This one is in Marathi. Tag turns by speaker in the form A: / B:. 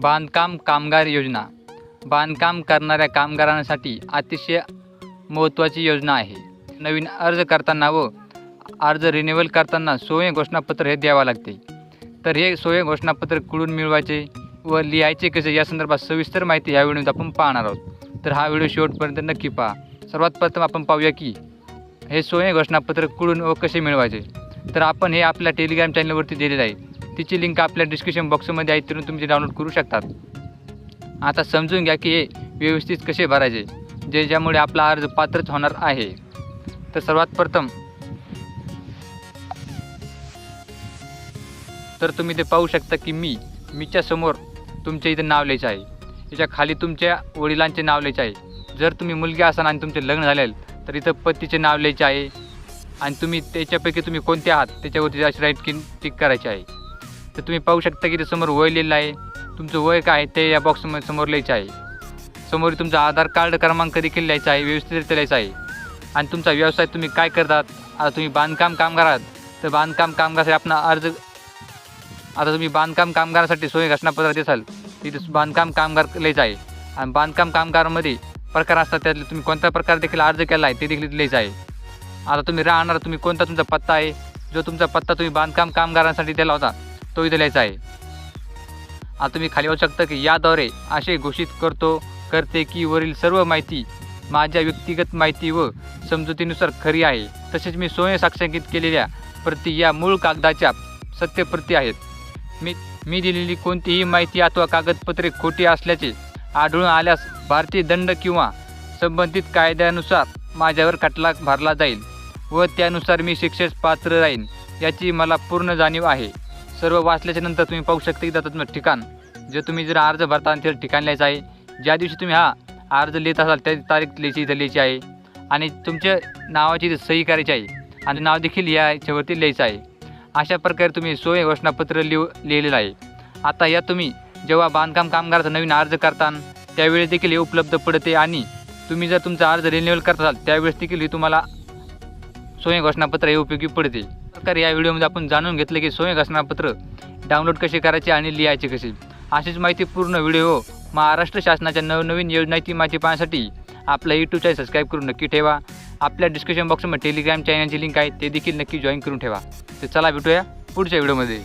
A: बांधकाम कामगार योजना. बांधकाम करणाऱ्या कामगारांसाठी अतिशय महत्त्वाची योजना आहे. नवीन अर्ज करताना व अर्ज रिन्युअल करताना सोय घोषणापत्र हे द्यावं लागते. तर हे सोय घोषणापत्र कुठून मिळवायचे व लिहायचे कसे या संदर्भात सविस्तर माहिती ह्या व्हिडिओत आपण पाहणार आहोत. तर हा व्हिडिओ शेवटपर्यंत नक्की पहा. सर्वात प्रथम आपण पाहूया की हे सोय घोषणापत्र कुठून व कसे मिळवायचे? तर आपण हे आपल्या टेलिग्राम चॅनलवरती दिलेलं आहे. तिची लिंक आपल्या डिस्क्रिप्शन बॉक्समध्ये आहे तिथून तुम्ही डाउनलोड करू शकतात. आता समजून घ्या की हे व्यवस्थित कसे भरायचे जे ज्यामुळे आपला अर्ज पात्रच होणार आहे. तर सर्वात प्रथम तर तुम्ही ते पाहू शकता की मी मीच्या समोर तुमच्या इथे नाव लिहायचं आहे. याच्या खाली तुमच्या वडिलांचे नाव लिहायचे आहे. जर तुम्ही मुलगी असाल आणि तुमचे लग्न झालेल तर इथं पतीचे नाव लिहायचे आहे. आणि तुम्ही त्याच्यापैकी तुम्ही कोणते आहात त्याच्यावरती अशी राईट किन टिक करायची आहे. तर तुम्ही पाहू शकता की ते समोर वय लिहिलं आहे. तुमचं वय काय आहे ते या बॉक्समध्ये समोर लिहायचं आहे. समोर तुमचा आधार कार्ड क्रमांक देखील लिहायचा आहे व्यवस्थितरित्या लिहायचा आहे. आणि तुमचा व्यवसाय तुम्ही काय करतात? आता तुम्ही बांधकाम कामगार आहात तर बांधकाम कामगारासाठी आपला अर्ज आता तुम्ही बांधकाम कामगारासाठी सोय घटनापत्र देसाल. तिथे बांधकाम कामगार लिहायचं आहे. आणि बांधकाम कामगारामध्ये प्रकार असतात त्यातले तुम्ही कोणत्या प्रकार देखील अर्ज केला आहे ते देखील लिहायचं आहे. आता तुम्ही राहणार तुम्ही कोणता तुमचा पत्ता आहे? जो तुमचा पत्ता तुम्ही बांधकाम कामगारांसाठी दिला होता. तो इथे आहे. आता तुम्ही खाली येऊ शकता की याद्वारे असे घोषित करतो करते की वरील सर्व माहिती माझ्या व्यक्तिगत माहिती व समजुतीनुसार खरी आहे. तसेच मी स्वयं साक्षांकित केलेल्या प्रती या मूळ कागदाच्या सत्यप्रती आहेत. मी मी दिलेली कोणतीही माहिती अथवा कागदपत्रे खोटी असल्याचे आढळून आल्यास भारतीय दंड किंवा संबंधित कायद्यानुसार माझ्यावर खटला भरला जाईल व त्यानुसार मी शिक्षेस पात्र राहीन याची मला पूर्ण जाणीव आहे. सर्व वाचल्याच्या नंतर तुम्ही पाहू शकता की जातात तुमचं ठिकाण. जे तुम्ही जर अर्ज भरताना ते ठिकाण लिहायचं आहे ज्या दिवशी तुम्ही हा अर्ज लिहित असाल त्या तारीख लिहायची इथं लिहायची आहे. आणि तुमच्या नावाची सही करायची आहे. आणि नाव देखील या याच्यावरती लिहायचं आहे. अशा प्रकारे तुम्ही सोय घोषणापत्र लिहू लिहिलेलं आहे. आता या तुम्ही जेव्हा बांधकाम कामगाराचा नवीन अर्ज करता त्यावेळी देखील हे उपलब्ध पडते आणि तुम्ही जर तुमचा अर्ज रिन्युअल करत असाल त्यावेळेस देखील हे तुम्हाला सोय घोषणापत्र हे उपयोगी पडते. तर या व्हिडिओमध्ये आपण जाणून घेतलं की स्वयं घोषणापत्र डाउनलोड कसे करायचे आणि लिहायचे कसे? अशीच माहिती पूर्ण व्हिडिओ हो. महाराष्ट्र शासनाच्या नवनवीन योजनाची माहिती पाहण्यासाठी आपला यूट्यूब चॅनल सबस्क्राईब करून नक्की ठेवा. आपल्या डिस्क्रिप्शन बॉक्समध्ये टेलिग्राम चॅनलची लिंक आहे ते देखील नक्की जॉईन करून ठेवा. तर चला भेटूया पुढच्या व्हिडिओमध्ये.